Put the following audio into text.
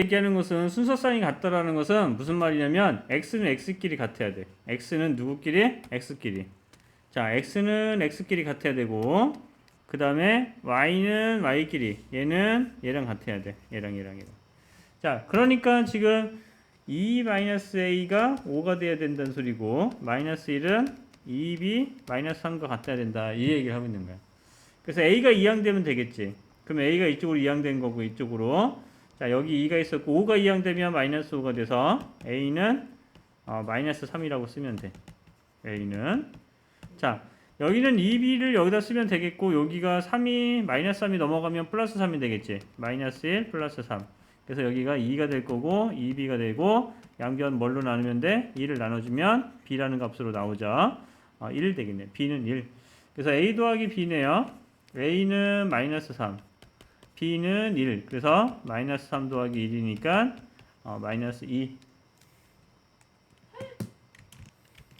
얘기하는 것은 순서 사인이 같다라는 것은 무슨 말이냐면 x는 x끼리 같아야 돼. x는 누구끼리? x끼리. 자, x는 x끼리 같아야 되고 그 다음에 y는 y끼리 얘는 얘랑 같아야 돼. 얘랑 얘랑 얘랑. 자, 그러니까 지금 2-a가 5가 돼야 된다는 소리고 마이너스 1은 2b 마이너스 3과 같아야 된다. 이 얘기를 하고 있는 거야. 그래서 a가 이항되면 되겠지. 그럼 a가 이쪽으로 이항된 거고 이쪽으로 자 여기 2가 있었고 5가 이항되면 마이너스 5가 돼서 a는 어, 마이너스 3이라고 쓰면 돼. a는 자 여기는 2b를 여기다 쓰면 되겠고 여기가 3이 마이너스 3이 넘어가면 플러스 3이 되겠지. 마이너스 1 플러스 3. 그래서 여기가 2가 될 거고 2b가 되고 양변 뭘로 나누면 돼? 2를 나눠주면 b라는 값으로 나오죠. 어, 1 되겠네. b는 1. 그래서 a 더하기 b네요. a는 마이너스 3. B는 1. 그래서 마이너스 3 더하기 1이니까 어, 마이너스 2